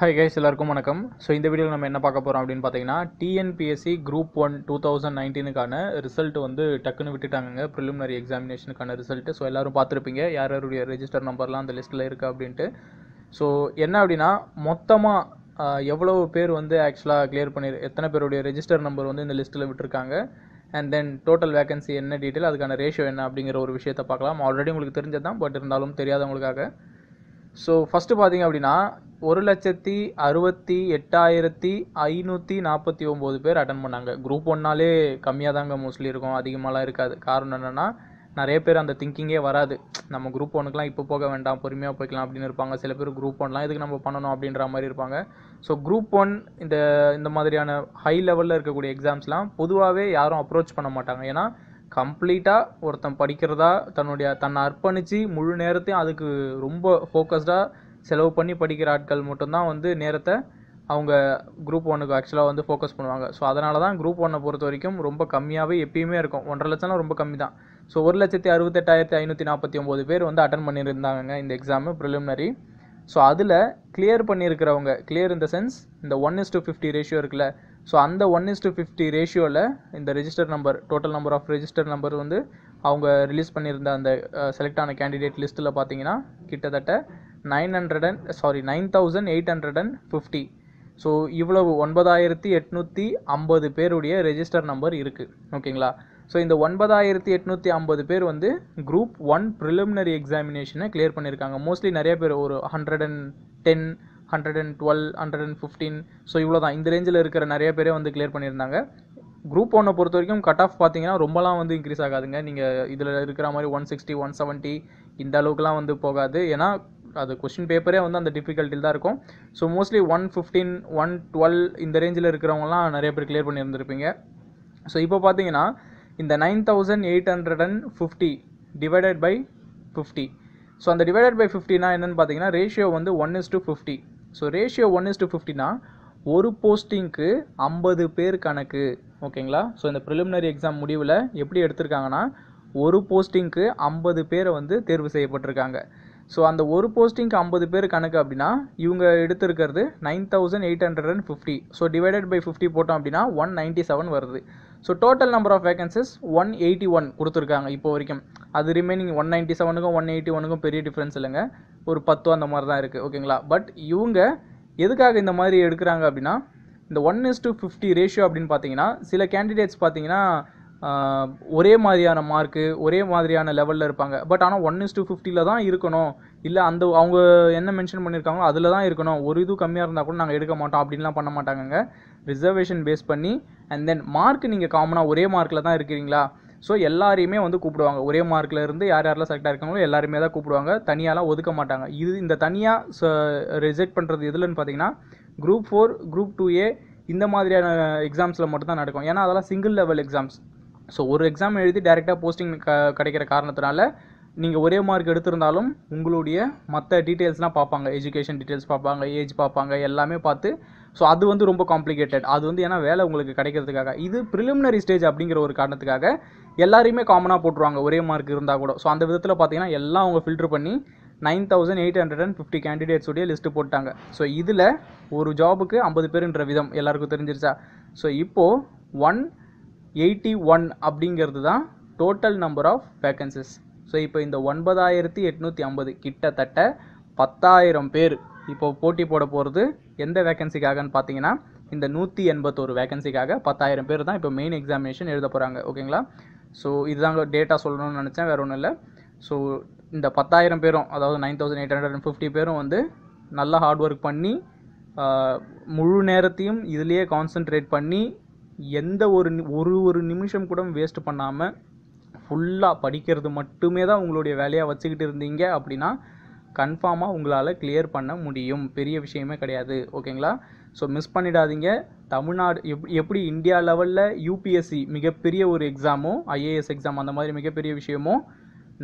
Hi guys எல்லாருக்கும் வணக்கம். So இந்த வீடியோவில் நம்ம என்ன பார்க்க போகிறோம் அப்படின்னு பார்த்தீங்கன்னா TNPSC group one two thousand நைன்டீனுக்கான result வந்து டக்குன்னு விட்டுட்டாங்க ப்ரிலிமினரி எக்ஸாமினேஷனுக்கான ரிசல்ட் ஸோ எல்லோரும் பார்த்துருப்பீங்க. யார் யாருடைய ரெஜிஸ்டர் நம்பர்லாம் அந்த லிஸ்ட்டில் இருக்குது அப்படின்ட்டு. ஸோ என்ன அப்படின்னா மொத்தமாக எவ்வளவு பேர் வந்து ஆக்சுவலாக கிளியர் பண்ணி எத்தனை பேருடைய ரெஜிஸ்டர் நம்பர் வந்து இந்த லிஸ்ட்டில் விட்டுருக்காங்க? அண்ட் தென் டோட்டல் வேகன்சி என்ன டீட்டெயில் அதுக்கான ரேஷியோ என்ன அப்படிங்கிற ஒரு விஷயத்தை பார்க்கலாம். ஆல்ரெடி உங்களுக்கு தெரிஞ்சது தான் பட் இருந்தாலும் தெரியாதவங்களுக்காக. ஸோ ஃபஸ்ட்டு பார்த்தீங்க அப்படின்னா ஒரு லட்சத்தி அறுபத்தி எட்டாயிரத்தி ஐநூற்றி நாற்பத்தி ஒம்பது பேர் அட்டன் பண்ணாங்க. குரூப் ஒன்னாலே கம்மியாக தாங்க மோஸ்ட்லி இருக்கும் அதிகமாகலாம் இருக்காது. காரணம் என்னென்னா நிறைய பேர் அந்த திங்கிங்கே வராது. நம்ம குரூப் ஒனுக்குலாம் இப்போ போக வேண்டாம் பொறுமையாக போய்க்கலாம் அப்படின்னு இருப்பாங்க. சில பேர் குரூப் ஒன்லாம் இதுக்கு நம்ம பண்ணணும் அப்படின்ற மாதிரி இருப்பாங்க. ஸோ குரூப் ஒன் இந்த இந்த மாதிரியான ஹை லெவலில் இருக்கக்கூடிய எக்ஸாம்ஸ்லாம் பொதுவாகவே யாரும் அப்ரோச் பண்ண மாட்டாங்க. ஏன்னா கம்ப்ளீட்டாக ஒருத்தன் படிக்கிறதா தன்னுடைய தன்னை அர்ப்பணித்து முழு நேரத்தையும் அதுக்கு ரொம்ப ஃபோக்கஸ்டாக செலவு பண்ணி படிக்கிற ஆட்கள் மட்டும்தான் வந்து நேரத்தை அவங்க குரூப் ஒன்னுக்கு ஆக்சுவலாக வந்து ஃபோக்கஸ் பண்ணுவாங்க. ஸோ அதனால தான் குரூப் ஒன்னை பொறுத்த வரைக்கும் ரொம்ப கம்மியாகவே எப்பயுமே இருக்கும். ஒன்றரை லட்சம்லாம் ரொம்ப கம்மி தான் ஸோ ஒரு லட்சத்தி அறுபத்தெட்டாயிரத்தி ஐநூற்றி நாற்பத்தி ஒம்பது பேர் வந்து அட்டன் பண்ணியிருந்தாங்க இந்த எக்ஸாமு ப்ரிலிமினரி ஸோ அதில் கிளியர் பண்ணியிருக்கிறவங்க கிளியர் இந்த சென்ஸ் இந்த one is to fifty ratio இருக்குல்ல ஸோ அந்த ஒன் இஸ் டு ஃபிஃப்டி ரேஷியோவில் இந்த register number total number of register number வந்து அவங்க ரிலீஸ் பண்ணியிருந்த அந்த செலக்ட் ஆன கேண்டிடேட் லிஸ்ட்டில் பார்த்தீங்கன்னா கிட்டத்தட்ட nine hundred and sorry nine thousand eight hundred and fifty so இவ்வளவு ஒன்பதாயிரத்தி எட்நூற்றி ஐம்பது பேருடைய ரெஜிஸ்டர் நம்பர் இருக்குது ஓகேங்களா ஸோ இந்த ஒன்பதாயிரத்தி எட்நூற்றி ஐம்பது பேர் வந்து குரூப் ஒன் ப்ரிலிமினரி எக்ஸாமினேஷனை கிளியர் பண்ணியிருக்காங்க. மோஸ்ட்லி நிறைய பேர் ஒரு hundred and ten hundred and twelve hundred and fifteen so இவ்வளோ தான் இந்த ரேஞ்சில் இருக்கிற நிறைய பேரே வந்து கிளியர் பண்ணியிருந்தாங்க. குரூப் ஒன்னை பொறுத்த வரைக்கும் கட் ஆஃப் பார்த்தீங்கன்னா ரொம்பலாம் வந்து இன்க்ரீஸ் ஆகாதுங்க. நீங்கள் இதில் இருக்கிற மாதிரி ஒன் சிக்ஸ்டி ஒன் செவன்ட்டி இந்த அளவுக்குலாம் வந்து போகாது. ஏன்னா அது கொஷின் பேப்பரே வந்து அந்த டிஃபிகல்ட்டியில் தான் இருக்கும். So mostly one fifteen one twelve இந்த ரேஞ்சில் இருக்கிறவங்கலாம் நிறைய பேர் கிளியர் பண்ணியிருந்திருப்பீங்க. ஸோ இப்போ பார்த்தீங்கன்னா இந்த nine thousand eight hundred and fifty divided by fifty so அந்த டிவைடட் பை ஃபிஃப்டினா என்னென்னு பார்த்தீங்கன்னா ரேஷியோ வந்து one is to fifty so ratio one is to ஃபிஃப்டினா ஒரு போஸ்டிங்க்கு ஐம்பது பேர் கணக்கு. ஓகேங்களா ஸோ இந்த ப்ரிலிமினரி எக்ஸாம் முடிவில் எப்படி எடுத்திருக்காங்கன்னா ஒரு போஸ்டிங்க்கு ஐம்பது பேரை வந்து தேர்வு செய்யப்பட்டிருக்காங்க. ஸோ அந்த ஒரு போஸ்டிங்க்கு ஐம்பது பேர் கணக்கு அப்படின்னா இவங்க எடுத்திருக்கிறது nine thousand eight hundred and fifty. So divided by fifty போட்டோம் அப்படின்னா ஒன் நைன்ட்டி செவன் வருது. So total number of vacancies one eighty one கொடுத்துருக்காங்க இப்போ வரைக்கும். அது ரிமைனிங் ஒன் நைன்ட்டி செவனுக்கும் ஒன் எயிட்டி ஒனுக்கும் பெரிய டிஃப்ரென்ஸ் இல்லைங்க. ஒரு பத்தோ அந்த மாதிரி தான் இருக்குது ஓகேங்களா பட் இவங்க எதுக்காக இந்த மாதிரி எடுக்கிறாங்க அப்படின்னா இந்த one is to fifty ratio அப்படின்னு பார்த்தீங்கன்னா சில கேண்டிடேட்ஸ் பார்த்தீங்கன்னா ஒரே மாதிரியான மார்க்கு ஒரே மாதிரியான லெவலில் இருப்பாங்க. பட் ஆனால் ஒன் இஸ் டூ ஃபிஃப்டியில் தான் இருக்கணும். இல்லை அந்த அவங்க என்ன மென்ஷன் பண்ணியிருக்காங்களோ அதில் தான் இருக்கணும். ஒரு இது கம்மியாக இருந்தால் கூட நாங்கள் எடுக்க மாட்டோம். அப்படின்லாம் பண்ண மாட்டாங்கங்க. ரிசர்வேஷன் பேஸ் பண்ணி அண்ட் தென் மார்க் நீங்கள் காமனாக ஒரே மார்க்கில் தான் இருக்கிறீங்களா? ஸோ எல்லாரையுமே வந்து கூப்பிடுவாங்க. ஒரே மார்க்கில் இருந்து யார் யாரெல்லாம் செலக்ட் ஆயிருக்காங்களோ எல்லாருமே தான் கூப்பிடுவாங்க. தனியாலாம் ஒதுக்க மாட்டாங்க. இது இந்த தனியாக ரிஜெக்ட் பண்ணுறது எதுலன்னு பார்த்தீங்கன்னா group four group two A இந்த மாதிரியான எக்ஸாம்ஸில் மட்டும்தான் நடக்கும். ஏன்னா அதெல்லாம் சிங்கிள் லெவல் எக்ஸாம்ஸ் ஸோ ஒரு எக்ஸாம் எழுதி டேரெக்டாக போஸ்டிங் க கிடைக்கிற காரணத்தினால நீங்கள் ஒரே மார்க் எடுத்திருந்தாலும் உங்களுடைய மற்ற டீட்டெயில்ஸ்லாம் பார்ப்பாங்க. எஜுகேஷன் டீட்டெயில்ஸ் பார்ப்பாங்க ஏஜ் பார்ப்பாங்க எல்லாமே பார்த்து. ஸோ அது வந்து ரொம்ப காம்ப்ளிகேட்டட் அது வந்து ஏன்னா வேலை உங்களுக்கு கிடைக்கிறதுக்காக. இது ப்ரிலிமினரி ஸ்டேஜ் அப்படிங்கிற ஒரு காரணத்துக்காக எல்லாரையுமே காமனாக போட்டுருவாங்க. ஒரே மார்க் இருந்தால் கூட. ஸோ அந்த விதத்தில் பார்த்தீங்கன்னா எல்லாம் அவங்க ஃபில்டர் பண்ணி nine thousand eight hundred and fifty கேண்டிடேட்ஸுடைய list போட்டாங்க ஸோ இதில் ஒரு ஜாபுக்கு ஐம்பது பேருன்ற விதம். எல்லாருக்கும் தெரிஞ்சிருச்சா? ஸோ இப்போது ஒன் எயிட்டி ஒன் அப்படிங்கிறது தான் total number of vacancies so இப்போ இந்த ஒன்பதாயிரத்தி எட்நூற்றி ஐம்பது கிட்டத்தட்ட பத்தாயிரம் பேர் இப்போ போட்டி போட போகிறது எந்த வேக்கன்சிக்காகன்னு பார்த்தீங்கன்னா இந்த நூற்றி எண்பத்தோரு வேக்கன்சிக்காக பத்தாயிரம் பேர் தான் இப்போ மெயின் எக்ஸாமினேஷன் எழுத போகிறாங்க ஓகேங்களா ஸோ இதுதாங்க டேட்டா சொல்லணும்னு நினச்சேன் வேறு ஒன்றும் இல்லை. ஸோ இந்த பத்தாயிரம் பேரும் அதாவது nine thousand eight hundred and fifty பேரும் வந்து நல்லா ஹார்ட் ஒர்க் பண்ணி முழு நேரத்தையும் இதுலேயே கான்சென்ட்ரேட் பண்ணி எந்த ஒரு ஒரு ஒரு நிமிஷம் கூட வேஸ்ட் பண்ணாமல் ஃபுல்லாக படிக்கிறது மட்டுமே தான் உங்களுடைய வேலையாக வச்சுக்கிட்டு இருந்தீங்க அப்படின்னா கன்ஃபார்மாக உங்களால் கிளியர் பண்ண முடியும். பெரிய விஷயமே கிடையாது. ஓகேங்களா? ஸோ மிஸ் பண்ணிடாதீங்க. தமிழ்நாடு எப் எப்படி இந்தியா லெவலில் யூபிஎஸ்சி மிகப்பெரிய ஒரு எக்ஸாமோ ஐஏஎஸ் எக்ஸாம் அந்த மாதிரி மிகப்பெரிய விஷயமோ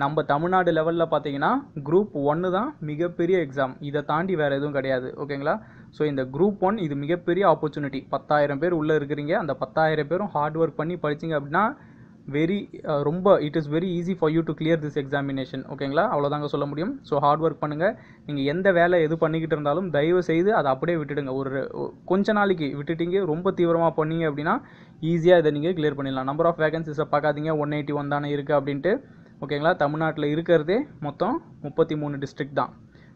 நம்ம தமிழ்நாடு லெவலில் பார்த்தீங்கன்னா குரூப் ஒன்று தான் மிகப்பெரிய எக்ஸாம் இதை தாண்டி வேறு எதுவும் கிடையாது. ஓகேங்களா ஸோ இந்த குரூப் ஒன் இது மிகப்பெரிய ஆப்பர்ச்சுனிட்டி பத்தாயிரம் பேர் உள்ளே இருக்கிறீங்க. அந்த பத்தாயிரம் பேரும் ஹார்ட் ஒர்க் பண்ணி படிச்சிங்க அப்படின்னா வெரி ரொம்ப it is very easy for you to clear this examination ஓகேங்களா அவ்வளோதாங்க சொல்ல முடியும். ஸோ ஹார்ட் ஒர்க் பண்ணுங்கள் நீங்கள் எந்த வேலை எது பண்ணிக்கிட்டு இருந்தாலும் தயவு செய்து அதை அப்படியே விட்டுடுங்க. ஒரு கொஞ்ச நாளைக்கு விட்டுட்டீங்க ரொம்ப தீவிரமாக பண்ணீங்க அப்படின்னா ஈஸியாக இதை நீங்கள் கிளியர் பண்ணிடலாம். நம்பர் ஆஃப் வேகன்சிஸை பார்க்காதீங்க. ஒன் எயிட்டி ஒன் தானே இருக்குது அப்படின்ட்டு. ஓகேங்களா? தமிழ்நாட்டில் இருக்கிறதே மொத்தம் முப்பத்தி மூணு டிஸ்ட்ரிக்ட் தான்.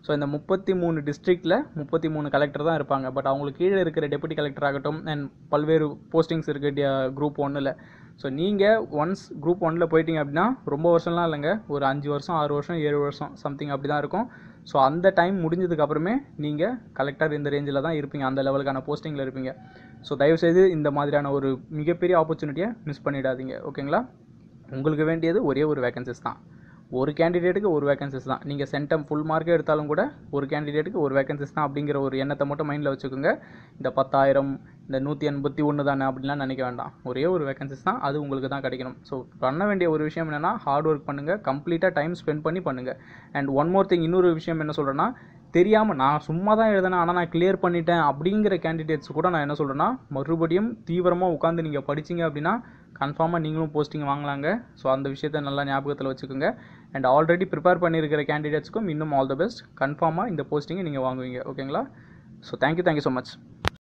ஸோ இந்த முப்பத்தி மூணு டிஸ்ட்ரிக்டில் முப்பத்தி மூணு கலெக்டர் தான் இருப்பாங்க. பட் அவங்களுக்கு கீழே இருக்கிற டெபுட்டி கலெக்டர் ஆகட்டும் அண்ட் பல்வேறு போஸ்டிங்ஸ் இருக்குது குரூப் ஒன்றில் ஸோ நீங்கள் ஒன்ஸ் குரூப் ஒன்னில் போயிட்டீங்க அப்படின்னா ரொம்ப வருஷம்லாம் இல்லைங்க. ஒரு அஞ்சு வருஷம் ஆறு வருஷம் ஏழு வருஷம் சம்திங் அப்படி தான் இருக்கும். ஸோ அந்த டைம் முடிஞ்சதுக்கப்புறமே நீங்கள் கலெக்டர் இந்த ரேஞ்சில் தான் இருப்பீங்க. அந்த லெவலுக்கான போஸ்டிங்கில் இருப்பீங்க. ஸோ தயவுசெய்து இந்த மாதிரியான ஒரு மிகப்பெரிய ஆப்பர்ச்சுனிட்டியை மிஸ் பண்ணிடாதீங்க. ஓகேங்களா? உங்களுக்கு வேண்டியது ஒரே ஒரு வேகன்சிஸ் தான். ஒரு கேண்டிடேட்டுக்கு ஒரு வேகன்சிஸ் தான். நீங்கள் சென்டம் ஃபுல் மார்க்கே எடுத்தாலும் கூட ஒரு கேண்டிடேட்டுக்கு ஒரு வேகன்சிஸ் தான் அப்படிங்கிற ஒரு எண்ணத்தை மட்டும் மைண்டில் வச்சுக்கோங்க. இந்த பத்தாயிரம் இந்த நூற்றி எண்பத்தி ஒன்று தானே அப்படின்லாம் நினைக்க வேண்டாம். ஒரே ஒரு வேகன்சிஸ் தான் அது உங்களுக்கு தான் கிடைக்கணும். ஸோ பண்ண வேண்டிய ஒரு விஷயம் என்னென்னா ஹார்ட் ஒர்க் பண்ணுங்கள் கம்ப்ளீட்டாக டைம் ஸ்பெண்ட் பண்ணி பண்ணுங்கள் அண்ட் ஒன் மோர் திங் இன்னொரு விஷயம் என்ன சொல்கிறேன்னா தெரியாமல் நான் சும்மா தான் எழுதினேன் ஆனால் நான் கிளியர் பண்ணிட்டேன் அப்படிங்கிற கேண்டிடேட்ஸ் கூட நான் என்ன சொல்கிறேன்னா மறுபடியும் தீவிரமாக உட்காந்து நீங்கள் படிச்சீங்க அப்படின்னா கன்ஃபார்மாக நீங்களும் போஸ்டிங் வாங்கலாங்க. ஸோ அந்த விஷயத்தை நல்லா ஞாபகத்தில் வச்சுக்கோங்க. அண்ட் ஆல்ரெடி ப்ரிப்பேர் பண்ணியிருக்கிற கேண்டிடேட்ஸ்க்கும் இன்னும் ஆல் த பெஸ்ட் கன்ஃபார்மாக இந்த போஸ்டிங்கை நீங்கள் வாங்குவீங்க. ஓகேங்களா so thank you thank you so much